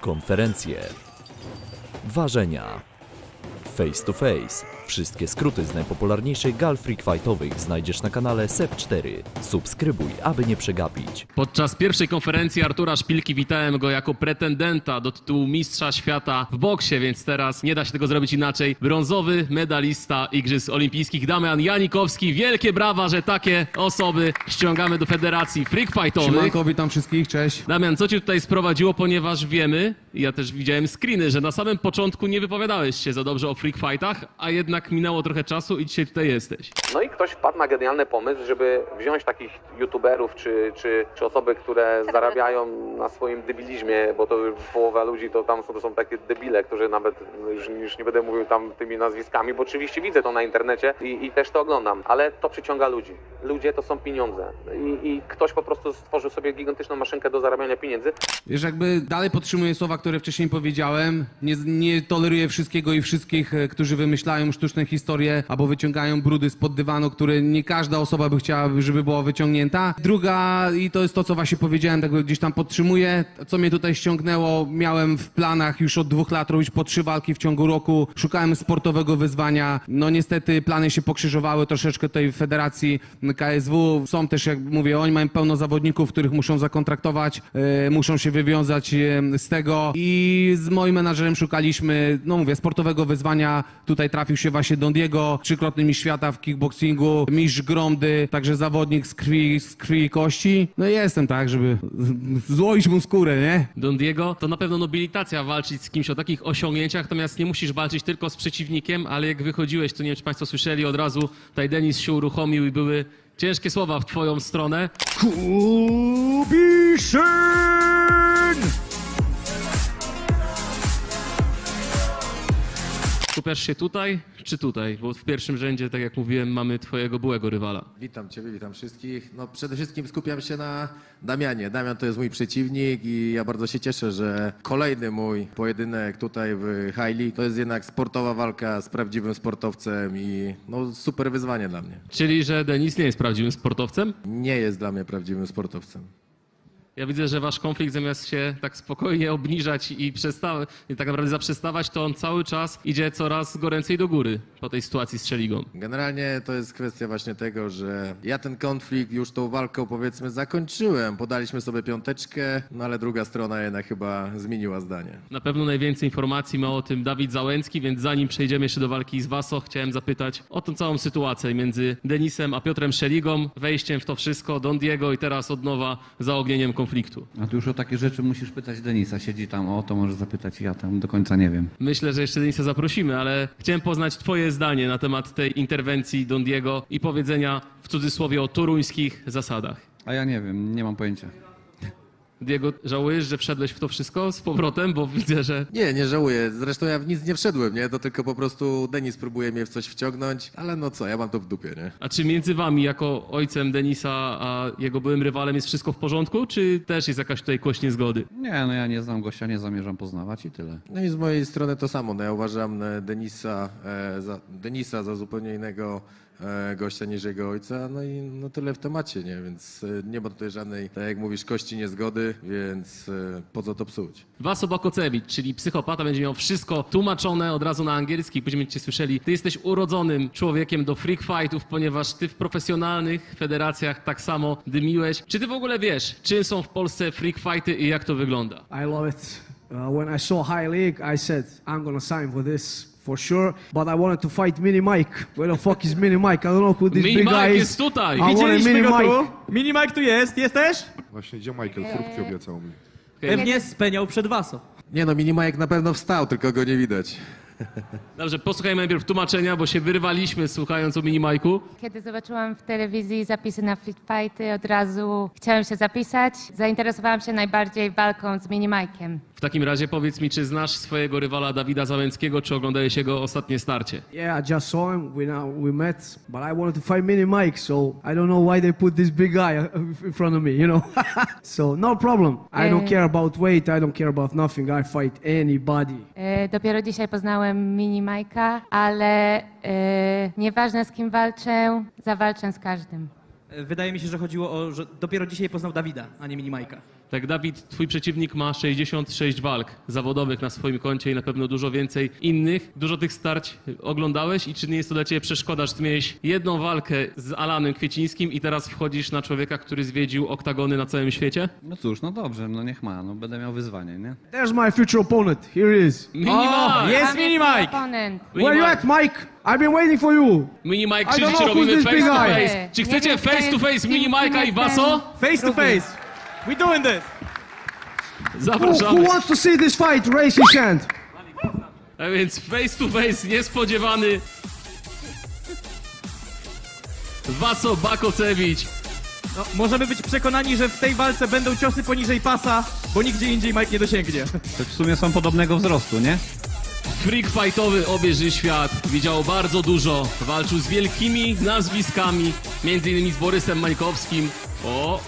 Konferencje. Ważenia. Face to face. Wszystkie skróty z najpopularniejszych gal freak fightowych znajdziesz na kanale SEP4. Subskrybuj, aby nie przegapić. Podczas pierwszej konferencji Artura Szpilki witałem go jako pretendenta do tytułu Mistrza Świata w boksie, więc teraz nie da się tego zrobić inaczej. Brązowy medalista Igrzysk Olimpijskich Damian Janikowski. Wielkie brawa, że takie osoby ściągamy do Federacji Freak Fightowych. Siemanko, witam wszystkich, cześć. Damian, co cię tutaj sprowadziło, ponieważ wiemy, ja też widziałem screeny, że na samym początku nie wypowiadałeś się za dobrze o freak fightach, a jednak minęło trochę czasu i dzisiaj tutaj jesteś. No i ktoś wpadł na genialny pomysł, żeby wziąć takich youtuberów czy, czy, czy osoby, które zarabiają na swoim debilizmie, bo to połowa ludzi to tam są, to są takie debile, którzy nawet, no już, już nie będę mówił tam tymi nazwiskami, bo oczywiście widzę to na internecie i, i też to oglądam, ale to przyciąga ludzi. Ludzie to są pieniądze I, i ktoś po prostu stworzył sobie gigantyczną maszynkę do zarabiania pieniędzy, Wiesz, jakby dalej podtrzymuję słowa, które wcześniej powiedziałem. Nie, nie toleruję wszystkiego i wszystkich, e, którzy wymyślają sztuczne historie albo wyciągają brudy spod dywanu, które nie każda osoba by chciała, żeby była wyciągnięta. Druga, i to jest to, co właśnie powiedziałem, tak gdzieś tam podtrzymuję, co mnie tutaj ściągnęło, miałem w planach już od dwóch lat robić po trzy walki w ciągu roku. Szukałem sportowego wyzwania. No niestety plany się pokrzyżowały troszeczkę w federacji KSW. Są też, jak mówię, oni mają pełno zawodników, których muszą zakontraktować, e, muszą się wywiązać e, z tego i z moim menadżerem szukaliśmy, no mówię, sportowego wyzwania. Tutaj trafił się właśnie Don Diego, trzykrotny mistrz świata w kickboxingu, mistrz Gromdy, także zawodnik z krwi, z krwi i kości. No i jestem tak, żeby złoić mu skórę, nie? Don Diego, to na pewno nobilitacja walczyć z kimś o takich osiągnięciach, natomiast nie musisz walczyć tylko z przeciwnikiem, ale jak wychodziłeś, to nie wiem, czy Państwo słyszeli, od razu tutaj Denis się uruchomił i były ciężkie słowa w Twoją stronę. Skupiasz się tutaj czy tutaj? Bo w pierwszym rzędzie, tak jak mówiłem, mamy Twojego byłego rywala. Witam Ciebie, witam wszystkich. No przede wszystkim skupiam się na Damianie. Damian to jest mój przeciwnik i ja bardzo się cieszę, że kolejny mój pojedynek tutaj w High League to jest jednak sportowa walka z prawdziwym sportowcem i no super wyzwanie dla mnie. Czyli, że Denis nie jest prawdziwym sportowcem? Nie jest dla mnie prawdziwym sportowcem. Ja widzę, że wasz konflikt zamiast się tak spokojnie obniżać i, przesta- i tak naprawdę zaprzestawać, to on cały czas idzie coraz goręcej do góry po tej sytuacji z Szeligą. Generalnie to jest kwestia właśnie tego, że ja ten konflikt już tą walką powiedzmy zakończyłem. Podaliśmy sobie piąteczkę, no ale druga strona jednak chyba zmieniła zdanie. Na pewno najwięcej informacji ma o tym Dawid Załęcki, więc zanim przejdziemy jeszcze do walki z Waso, chciałem zapytać o tą całą sytuację między Denisem a Piotrem Szeligą, wejściem w to wszystko, Don Diego i teraz od nowa zaognieniem konfliktu. A tu już o takie rzeczy musisz pytać Denisa. Siedzi tam, o to może zapytać ja tam do końca nie wiem. Myślę, że jeszcze Denisa zaprosimy, ale chciałem poznać Twoje zdanie na temat tej interwencji Don Diego i powiedzenia w cudzysłowie o toruńskich zasadach. A ja nie wiem, nie mam pojęcia. Diego, żałujesz, że wszedłeś w to wszystko z powrotem, bo widzę, że Nie, nie żałuję. Zresztą ja w nic nie wszedłem, nie? To tylko po prostu Denis próbuje mnie w coś wciągnąć, ale no co, ja mam to w dupie, nie? A czy między wami, jako ojcem Denisa, a jego byłym rywalem jest wszystko w porządku, czy też jest jakaś tutaj kość niezgody? Nie, no ja nie znam gościa, nie zamierzam poznawać i tyle. No i z mojej strony to samo. No ja uważam e, Denisa, e, za, Denisa za zupełnie innego gościa niż jego ojca. No i no tyle w temacie, nie? Więc e, nie ma tutaj żadnej, tak jak mówisz, kości niezgody, więc e, po co to psuć? Waso Bakocewicz, czyli psychopata, będzie miał wszystko tłumaczone od razu na angielski, będziemy cię słyszeli. Ty jesteś urodzonym człowiekiem do freak fightów, ponieważ ty w profesjonalnych federacjach tak samo dymiłeś. Czy ty w ogóle wiesz, czym są w Polsce freak fighty i jak to wygląda? I love it. Uh, when I saw High League, I said, I'm gonna sign for this for sure. But I wanted to fight Mini Mike. Where the fuck is Mini Mike? I don't know who this Mini big Mike guy is. jest tutaj. I want a Widzieliśmy Mini go Mike. tu. Mini Mike tu jest, jesteś? Właśnie gdzie Michael? Furtki obiecał mi. Pewnie speniał przed Waso. Nie no, Minimajek na pewno wstał, tylko go nie widać. Dobrze, posłuchajmy najpierw tłumaczenia, bo się wyrwaliśmy słuchając o Minimajku. Kiedy zobaczyłam w telewizji zapisy na Fit Fighty, od razu chciałam się zapisać. Zainteresowałam się najbardziej walką z Minimajkiem. W takim razie powiedz mi, czy znasz swojego rywala Dawida Załęckiego, czy oglądałeś jego ostatnie starcie? Yeah, I just saw him. We now we met, but I wanted to fight Mini Mike, so I don't know why they put this big guy uh, in front of me. You know, so no problem. I don't Eh. care about weight. I don't care about nothing. I fight anybody. E, Dopiero dzisiaj poznałem poznałem mini Majka, ale e, nieważne z kim walczę, zawalczę z każdym. Wydaje mi się, że chodziło o, że dopiero dzisiaj poznał Dawida, a nie mini Majka. Tak, Dawid, twój przeciwnik ma 66 walk zawodowych na swoim koncie i na pewno dużo więcej innych. Dużo tych starć oglądałeś i czy nie jest to dla ciebie przeszkoda, że ty miałeś jedną walkę z Alanem Kwiecińskim i teraz wchodzisz na człowieka, który zwiedził oktagony na całym świecie? No cóż, no dobrze, no niech ma, no będę miał wyzwanie, nie? There's my future opponent. Here he is. Mini O, Mike! jest mini mój Mike! Oponent. Where you at, Mike? I've been waiting for you. Mini Mike I don't krzyczy, czy who's robimy this face big to guy. face? Czy Nie chcecie wiem, kto face to jest face mini Majka i. Baso? Face to face! We doing this! Who, who Zapraszamy. wants to see this fight? Raise his hand. A więc face to face niespodziewany. Waso Bakocewicz. No, możemy być przekonani, że w tej walce będą ciosy poniżej pasa, bo nigdzie indziej Mike nie dosięgnie. To w sumie są podobnego wzrostu, nie? Freak fightowy obieży świat. Widział bardzo dużo. Walczył z wielkimi nazwiskami. Między innymi z Borysem Mańkowskim. O!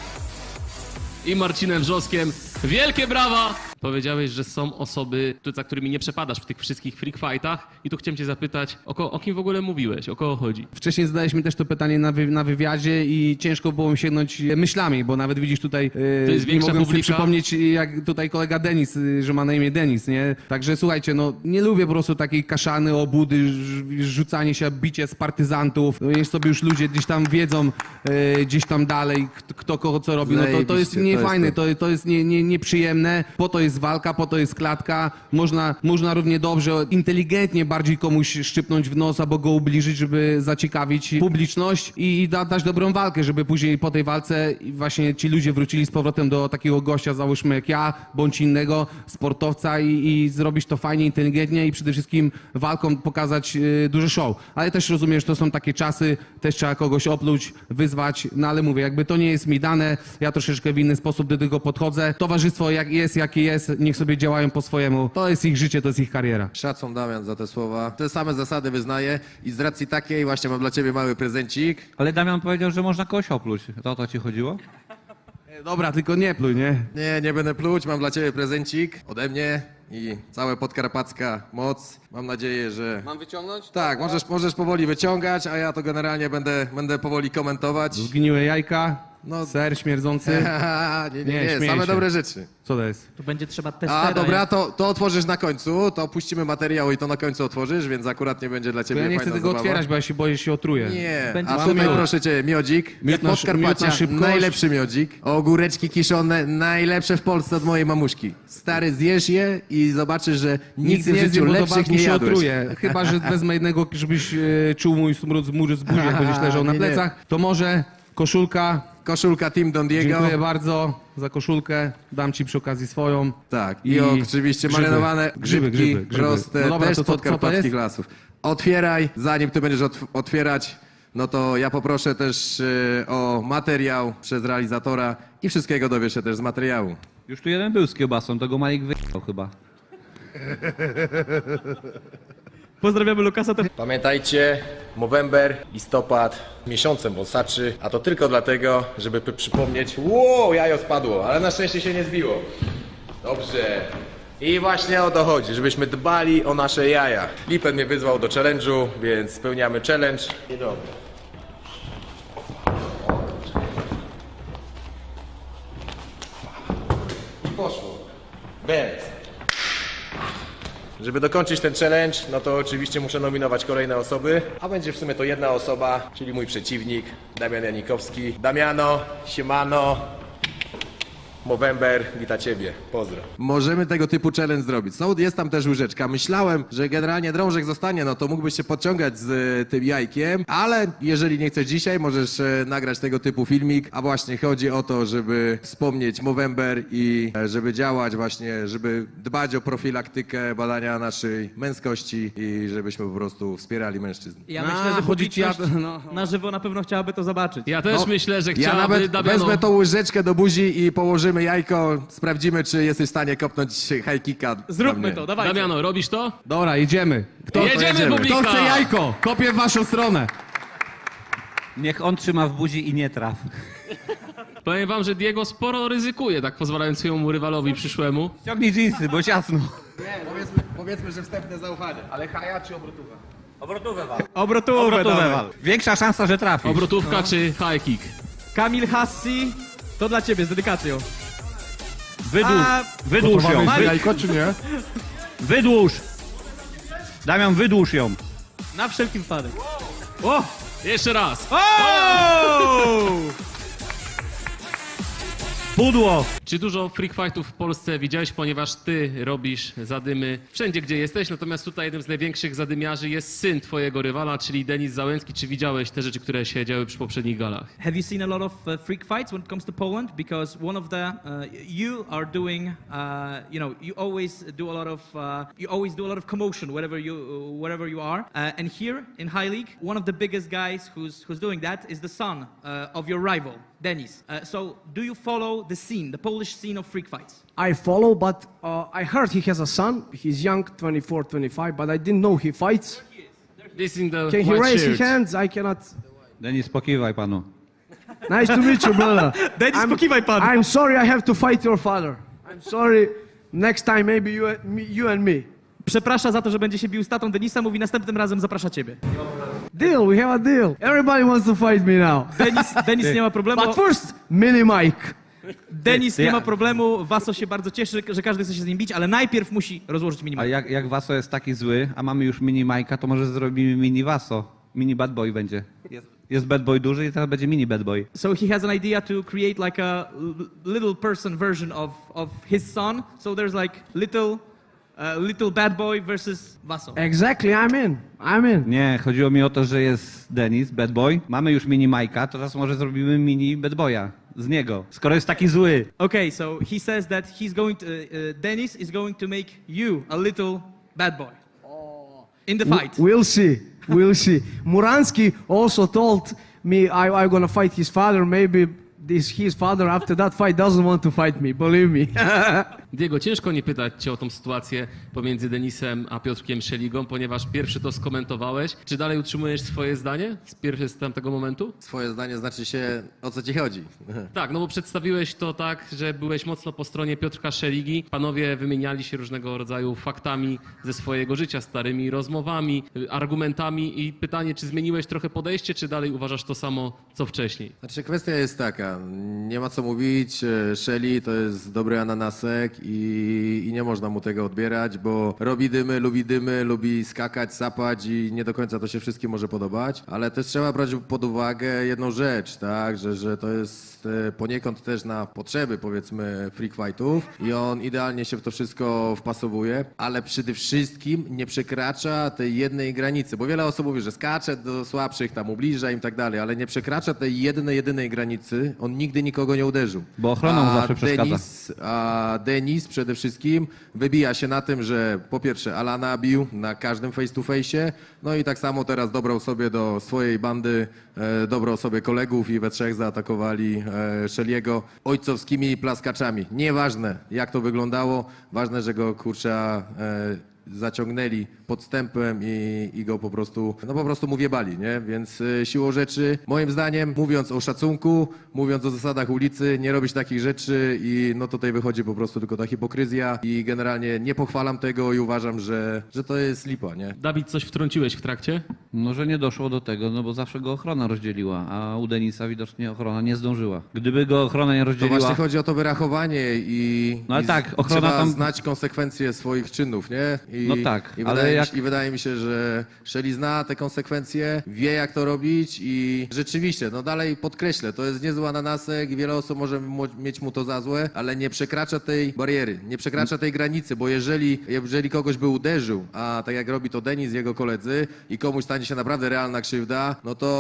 I Marcinem Wrzoskiem. Wielkie brawa! Powiedziałeś, że są osoby, za którymi nie przepadasz w tych wszystkich freak fightach. I tu chciałem cię zapytać, o, o kim w ogóle mówiłeś? O kogo chodzi? Wcześniej zadałeś mi też to pytanie na, wy, na wywiadzie i ciężko było mi sięgnąć e, myślami, bo nawet widzisz tutaj, e, To jest nie mogłem sobie publika? przypomnieć jak tutaj kolega Denis, e, że ma na imię Denis, nie? Także słuchajcie, no nie lubię po prostu takiej kaszany, obudy, rzucanie się, bicie z partyzantów. No, niech sobie już ludzie gdzieś tam wiedzą, e, gdzieś tam dalej, kto, kogo co robi. No to, to jest Zajebiście, to niefajne, jest to, to jest nie, nie, nieprzyjemne. Po to jest walka, po to jest klatka. Można, można równie dobrze, inteligentnie bardziej komuś szczypnąć w nos albo go ubliżyć, żeby zaciekawić publiczność i da, dać dobrą walkę, żeby później po tej walce właśnie ci ludzie wrócili z powrotem do takiego gościa, załóżmy jak ja, bądź innego sportowca i, i zrobić to fajnie, inteligentnie i przede wszystkim walką pokazać y, duży show. Ale też rozumiem, że to są takie czasy, też trzeba kogoś opluć, wyzwać, no ale mówię, jakby to nie jest mi dane, ja troszeczkę w inny sposób do tego podchodzę. Towarzystwo jak jest, jakie jest, niech sobie działają po swojemu. To jest ich życie, to jest ich kariera. Szacun Damian za te słowa. Te same zasady wyznaję i z racji takiej właśnie mam dla ciebie mały prezencik. Ale Damian powiedział, że można kogoś opluć. To o to ci chodziło? E, Dobra, tylko nie pluj, nie? Nie, nie będę pluć, mam dla ciebie prezencik ode mnie i całe podkarpacka moc. Mam nadzieję, że... Mam wyciągnąć? Tak, możesz, możesz powoli wyciągać, a ja to generalnie będę, będę powoli komentować. Zgniłe jajka, No. ser śmierdzący. nie, nie, Nie, nie, śmieję same się. dobre rzeczy. Co to jest? To będzie trzeba testera. A dobra, to, to otworzysz na końcu, to puścimy materiał i to na końcu otworzysz, więc akurat nie będzie dla To ciebie ja nie chcę fajna tego zabawa. otwierać, bo ja się boję, że się otruję. Nie, Będzie a mamy tutaj miód. proszę cię, miodzik, Miód na miód Podkarpacia, na szybkość. najlepszy miodzik. Ogóreczki kiszone, najlepsze w Polsce od mojej mamuszki. Stary, zjesz je i zobaczysz, że nigdy w nie życiu bo do lepszych nie się jadłeś. otruję. Chyba, że wezmę jednego, żebyś e, czuł mój smród z buzi, jak będziesz leżał na Nie, nie. plecach. To może koszulka. Koszulka Team Don Diego. Dziękuję bardzo za koszulkę. Dam ci przy okazji swoją. Tak, i, I oczywiście grzyby. marynowane Grzyby, grzybki grzyby, grzyby. proste, No dobra, też to to lasów. Otwieraj, zanim ty będziesz otw- otwierać, no to ja poproszę też e, o materiał przez realizatora i wszystkiego dowiesz się też z materiału. Już tu jeden był z kiełbasą, to go Malik wyjechał chyba. Pozdrawiamy Lukasa. Pamiętajcie, Movember, listopad, miesiącem wąsaczy, a to tylko dlatego, żeby przypomnieć, wow, jajo spadło, ale na szczęście się nie zbiło. Dobrze. I właśnie o to chodzi, żebyśmy dbali o nasze jaja. Lipen mnie wyzwał do challenge'u, więc spełniamy challenge. I dobra. I poszło. Bęc. Żeby dokończyć ten challenge, no to oczywiście muszę nominować kolejne osoby, a będzie w sumie to jedna osoba, czyli mój przeciwnik, Damian Janikowski. Damiano, siemano, Movember, wita Ciebie, pozdro. Możemy tego typu challenge zrobić. Są, jest tam też łyżeczka. Myślałem, że generalnie drążek zostanie, no to mógłbyś się podciągać z e, tym jajkiem, ale jeżeli nie chcesz dzisiaj, możesz e, nagrać tego typu filmik, a właśnie chodzi o to, żeby wspomnieć Movember i e, żeby działać właśnie, żeby dbać o profilaktykę badania naszej męskości i żebyśmy po prostu wspierali mężczyzn. Ja A, myślę, że chodzi ci- publiczność ja- no. na żywo na pewno chciałaby to zobaczyć. Ja też No, myślę, że Ja chciałaby nawet Damiano... wezmę tą łyżeczkę do buzi i położymy jajko, sprawdzimy, czy jesteś w stanie kopnąć high kicka. Zróbmy to, dawajcie. Damiano, robisz to? Dobra, jedziemy. Kto, Jedziemy, jedziemy. kto chce jajko? Kopię w waszą stronę. Niech on trzyma w buzi i nie traf. Powiem wam, że Diego sporo ryzykuje, tak pozwalając swojemu rywalowi przyszłemu. Ciągnij dżinsy, bo ciasno. Powiedzmy, że wstępne zaufanie. Ale haja czy obrotowa? Obrotówę, Obrotówę dawaj. wal. Większa szansa, że trafisz. Obrotówka czy high kick? Kamil Hassi, to dla ciebie z dedykacją. Wydłuż, A, wydłuż ją. Wy, jajko, czy nie? wydłuż. Damian, wydłuż ją. Na wszelki wypadek. O! Jeszcze raz. O! Pudło. Czy dużo freak fightów w Polsce widziałeś, ponieważ ty robisz zadymy wszędzie, gdzie jesteś, natomiast tutaj jednym z największych zadymiarzy jest syn twojego rywala, czyli Denis Załęcki. Czy widziałeś te rzeczy, które się działy przy poprzednich galach? Have you seen a lot of uh, freak fights when it comes to Poland? Because one of the uh, you are doing, uh, you know, you always do a lot of, uh, you always do a lot of commotion wherever you wherever you are. Uh, and here in High League, one of the biggest guys who's who's doing that is the son uh, of your rival, Denis. Uh, so, do you follow the scene, the Polish scene of freak fights? I follow, but uh, I heard he has a son. He's young, 24, 25, but I didn't know he fights. This in the Can he white raise shirt. his hands? I cannot. Denis, pokiwaj panu. Nice to meet you, brother. Denis, I'm- pokiwaj pan. I'm sorry I have to fight your father. I'm sorry. Next time, maybe you, me, you and me. Przeprasza za to, że będzie się bił z tatą Denisa, mówi następnym razem zaprasza ciebie. Deal, we have a deal. Everybody wants to fight me now. Denis, Denis nie ma problemu. But first, Mini Mike. Denis nie ma problemu, Waso się bardzo cieszy, że każdy chce się z nim bić, ale najpierw musi rozłożyć A minimalnie. jak, jak Waso jest taki zły, a mamy już mini Majka, to może zrobimy mini Waso. Mini Bad Boy będzie. Jest, jest Bad Boy duży i teraz będzie mini Bad Boy. So he has an idea to create like a little person version of, of his son. So there's like little, uh, little bad boy versus Vaso. Exactly, I'm in. I'm in. Nie, chodziło mi o to, że jest Denis, Bad Boy. Mamy już mini Majka, to teraz może zrobimy mini Bad Boya. Z niego. Skoro jest taki zły. Okay, so he says that he's going to, uh, uh, Dennis is going to make you a little bad boy. In the fight. We'll see. We'll see. Muransky also told me I, I'm gonna fight his father. Maybe this his father after that fight doesn't want to fight me. Believe me. Diego, ciężko nie pytać cię o tą sytuację pomiędzy Denisem a Piotrkiem Szeligą, ponieważ pierwszy to skomentowałeś. Czy dalej utrzymujesz swoje zdanie z, pierwszy, z tamtego momentu? Swoje zdanie znaczy się, o co ci chodzi. Tak, no bo przedstawiłeś to tak, że byłeś mocno po stronie Piotrka Szeligi. Panowie wymieniali się różnego rodzaju faktami ze swojego życia, starymi rozmowami, argumentami i pytanie, czy zmieniłeś trochę podejście, czy dalej uważasz to samo, co wcześniej? Znaczy kwestia jest taka, nie ma co mówić, e, Shelly to jest dobry ananasek i, i nie można mu tego odbierać, bo robi dymy, lubi dymy, lubi skakać, sapać i nie do końca to się wszystkim może podobać, ale też trzeba brać pod uwagę jedną rzecz, tak, że, że to jest e, poniekąd też na potrzeby powiedzmy freak fightów i on idealnie się w to wszystko wpasowuje, ale przede wszystkim nie przekracza tej jednej granicy, bo wiele osób mówi, że skacze do słabszych, tam ubliża im tak dalej, ale nie przekracza tej jednej, jedynej granicy, on nigdy nikogo nie uderzył. Bo ochroną A zawsze przeszkadza. Denis, a Denis przede wszystkim wybija się na tym, że po pierwsze Alana bił na każdym face to face, no i tak samo teraz dobrał sobie do swojej bandy, e, dobrał sobie kolegów i we trzech zaatakowali e, Szeliego ojcowskimi plaskaczami. Nieważne jak to wyglądało, ważne, że go kurcza e, zaciągnęli podstępem i, i go po prostu, no po prostu mu wiebali, nie? Więc y, siłą rzeczy, moim zdaniem, mówiąc o szacunku, mówiąc o zasadach ulicy, nie robić takich rzeczy i no tutaj wychodzi po prostu tylko ta hipokryzja i generalnie nie pochwalam tego i uważam, że, że to jest lipa, nie? Dawid, coś wtrąciłeś w trakcie? No, że nie doszło do tego, no bo zawsze go ochrona rozdzieliła, a u Denisa widocznie ochrona nie zdążyła. Gdyby go ochrona nie To rozdzieliła... właśnie chodzi o to wyrachowanie i, No ale i tak, ochrona trzeba tam- znać konsekwencje swoich czynów, nie? I, No tak, i ale wydaje, jak- mi, się, I wydaje mi się, że Shelly zna te konsekwencje, wie jak to robić i rzeczywiście, no dalej podkreślę, to jest niezły ananasek i wiele osób może mo- mieć mu to za złe, ale nie przekracza tej bariery, nie przekracza tej granicy, bo jeżeli, jeżeli kogoś by uderzył, a tak jak robi to Denis, jego koledzy i komuś stanie się naprawdę realna krzywda, no to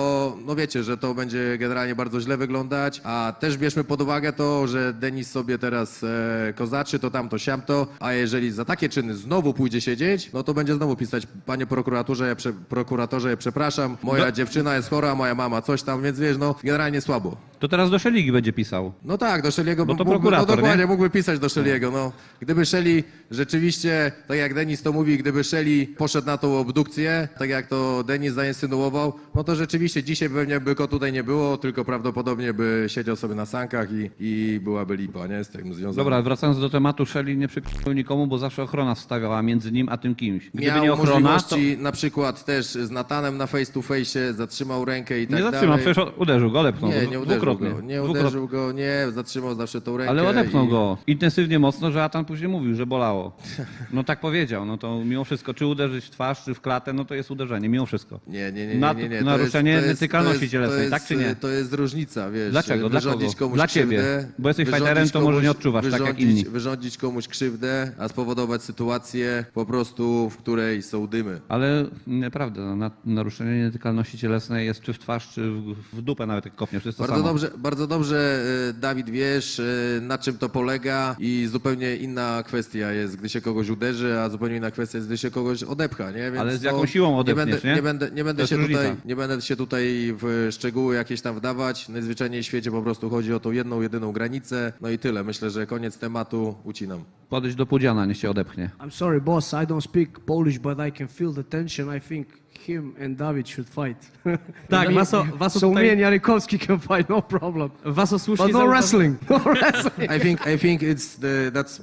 no wiecie, że to będzie generalnie bardzo źle wyglądać, a też bierzmy pod uwagę to, że Denis sobie teraz e, kozaczy, to tamto, siamto, a jeżeli za takie czyny znowu pójdzie siedzieć, no to będzie znowu pisać, panie prokuraturze, ja prze, prokuratorze, ja przepraszam, moja dziewczyna jest chora, moja mama coś tam, więc wiesz, no generalnie słabo. To teraz do Szeligi będzie pisał. No tak, do Szeliego Bo to mógłby, no prokurator, dokładnie, nie? mógłby pisać do Szeliego. No. Gdyby Szeli rzeczywiście, tak jak Denis to mówi, gdyby Szeli poszedł na tą obdukcję, tak jak to Denis zainsynuował, no to rzeczywiście dzisiaj pewnie by go tutaj nie było, tylko prawdopodobnie by siedział sobie na sankach i, i byłaby lipa, nie? Z tym związana. Dobra, wracając do tematu, Szeli nie przykrył nikomu, bo zawsze ochrona stawiała między nim a tym kimś. Gdyby Miał nie ochrona, to możliwości na przykład też z Natanem na face to face zatrzymał rękę i tak nie dalej. zatrzymał, przecież uderzył go, odepnął Nie, nie uderzył dwukrotnie. go, nie Dwukrotnie. uderzył go, nie, zatrzymał zawsze tą rękę. Ale odepnął i... go intensywnie mocno, że Atan później mówił, że bolało. No tak powiedział, no to mimo wszystko, czy uderzyć w twarz, czy w klatę, no to jest uderzenie, mimo wszystko. Nie, nie, nie, nie, nie, nie. To naruszenie jest- to jest- nietykalności to jest- cielesnej, tak czy nie? To jest różnica, wiesz. Dlaczego? Dla Wyrządzić kogo? komuś Dla ciebie. krzywdę, Bo jesteś wyrządzić fighterem, to może nie odczuwasz tak jak wyrządzić- inni. Wyrządzić komuś krzywdę, a spowodować sytuację po prostu, w której są dymy. Ale nieprawda, na, naruszenie nietykalności cielesnej jest czy w twarz, czy w, w dupę nawet jak kopniesz, jest to Bardzo samo. dobrze, bardzo dobrze, e, Dawid, wiesz, e, na czym to polega i zupełnie inna kwestia jest, gdy się kogoś uderzy, a zupełnie inna kwestia jest, gdy się kogoś odepcha, nie? Więc Ale z no, jaką siłą nie będę, nie? nie? będę, nie się tutaj, nie będę się tutaj w szczegóły jakieś tam wdawać. Najzwyczajniej w świecie po prostu chodzi o tą jedną, jedyną granicę. No i tyle. Myślę, że koniec tematu ucinam. Podejdź do Pudziana, niech się odepchnie. I'm sorry, boss. I don't speak Polish, but I can feel the tension. I think him and David should fight. Tak, Me- Waso, Waso so tutaj- me and Janikowski can fight, no problem. Waso słusznie But no zauważył- wrestling. No wrestling. I think I think it's the that's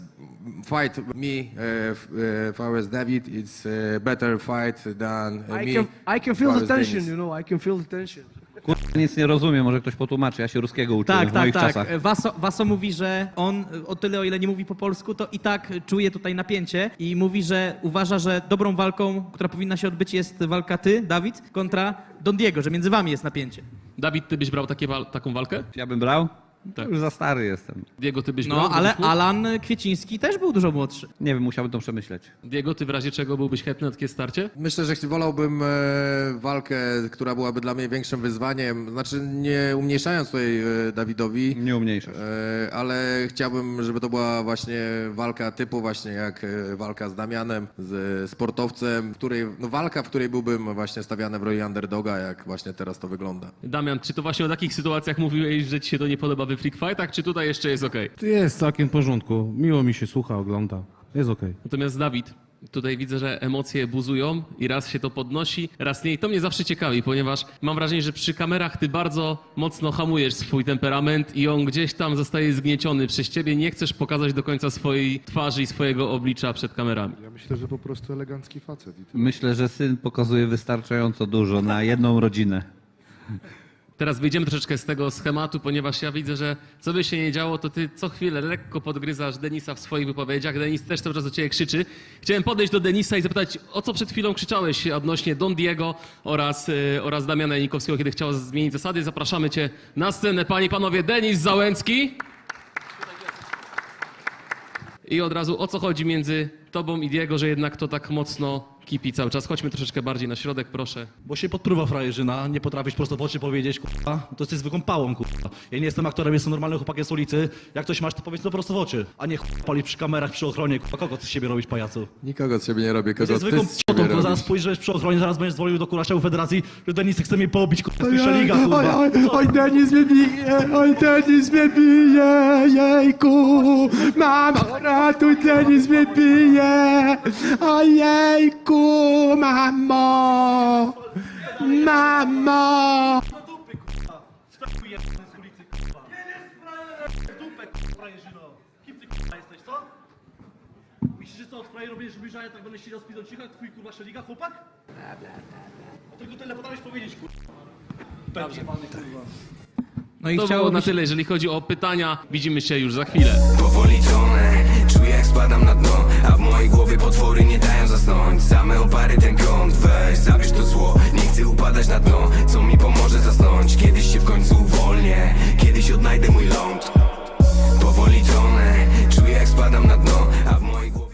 fight me uh, f- uh, if I was David it's a better fight than uh, I me can, I can feel I the tension, Denis. you know. I can feel the tension. Kurwa, nic nie rozumiem, może ktoś potłumaczy, ja się ruskiego uczyłem Tak, w tak, moich tak. czasach. Waso, Waso mówi, że on o tyle, o ile nie mówi po polsku, to i tak czuje tutaj napięcie i mówi, że uważa, że dobrą walką, która powinna się odbyć, jest walka ty, Dawid, kontra Don Diego, że między wami jest napięcie. Dawid, ty byś brał takie wal- taką walkę? Ja bym brał? Tak. Już za stary jestem. Diego, ty byś brał? No, ale Gdybyś mógł? Alan Kwieciński też był dużo młodszy. Nie wiem, musiałbym to przemyśleć. Diego, ty w razie czego byłbyś chętny na takie starcie? Myślę, że wolałbym e, walkę, która byłaby dla mnie większym wyzwaniem. Znaczy nie umniejszając tutaj e, Dawidowi, Nie umniejszasz. e, ale chciałbym, żeby to była właśnie walka typu właśnie jak e, walka z Damianem, z sportowcem, w której, no walka, w której byłbym właśnie stawiany w roli underdoga, jak właśnie teraz to wygląda. Damian, czy to właśnie o takich sytuacjach mówiłeś, że ci się to nie podoba we Freak Fightach, czy tutaj jeszcze jest? To jest całkiem w porządku. Miło mi się słucha, ogląda. Jest okej. Natomiast Dawid, tutaj widzę, że emocje buzują i raz się to podnosi, raz nie. I to mnie zawsze ciekawi, ponieważ mam wrażenie, że przy kamerach ty bardzo mocno hamujesz swój temperament i on gdzieś tam zostaje zgnieciony przez ciebie. Nie chcesz pokazać do końca swojej twarzy i swojego oblicza przed kamerami. Ja myślę, że po prostu elegancki facet. Myślę, że syn pokazuje wystarczająco dużo na jedną rodzinę. Teraz wyjdziemy troszeczkę z tego schematu, ponieważ ja widzę, że co by się nie działo, to ty co chwilę lekko podgryzasz Denisa w swoich wypowiedziach. Denis też cały czas do ciebie krzyczy. Chciałem podejść do Denisa i zapytać, o co przed chwilą krzyczałeś odnośnie Don Diego oraz, yy, oraz Damiana Janikowskiego, kiedy chciał zmienić zasady. Zapraszamy cię na scenę, panie i panowie. Denis Załęcki. I od razu o co chodzi między tobą i Diego, że jednak to tak mocno kipi cały czas. Chodźmy troszeczkę bardziej na środek, proszę. Bo się podpruwa frajerzyna, nie potrafisz prosto w oczy powiedzieć, kurwa, to jesteś zwykłą pałą, kurwa. Ja nie jestem aktorem, jestem normalnym chłopakiem z ulicy. Jak coś masz, to powiedz to prosto w oczy, a nie kurwa, palić przy kamerach, przy ochronie, kurwa. Kogo ty z siebie robisz, pajacu? Nikogo z siebie nie robię, kogo Jesteś ty zwykłą z siebie kurwa, robisz. zaraz spojrzysz przy ochronie, zaraz będziesz dzwonił do kurwa federacji, że Denis chce mnie pobić, kurwa, pierwsza liga, oj, kurwa. oj, oj, Denis mnie bije, oj, Denis mnie bije, jejku, mamo, ratuj, Denis mnie bije, ojejku, mamo, mamo. Sprawuj jebany z ulicy, kurwa. Dupę, kurwa, frajerzyno. Kim ty, kurwa, jesteś, co? Myślisz, że co, od frajeru będziesz bliżej, tak będę siedział z pizdą cicha, twój, kurwa, szeliga, chłopak? A tylko tyle potrafisz powiedzieć, kurwa. Dobrze. kurwa. No i To było chciało na tyle, jeżeli chodzi o pytania. Widzimy się już za chwilę. Powoli tonę, Czuję jak spadam na dno A w mojej głowie potwory nie dają zasnąć. Same opary ten kąt Weź, zabierz to zło. Nie chcę upadać na dno Co mi pomoże zasnąć. Kiedyś się w końcu uwolnię Kiedyś odnajdę mój ląd. Powoli tonę Czuję jak spadam na dno.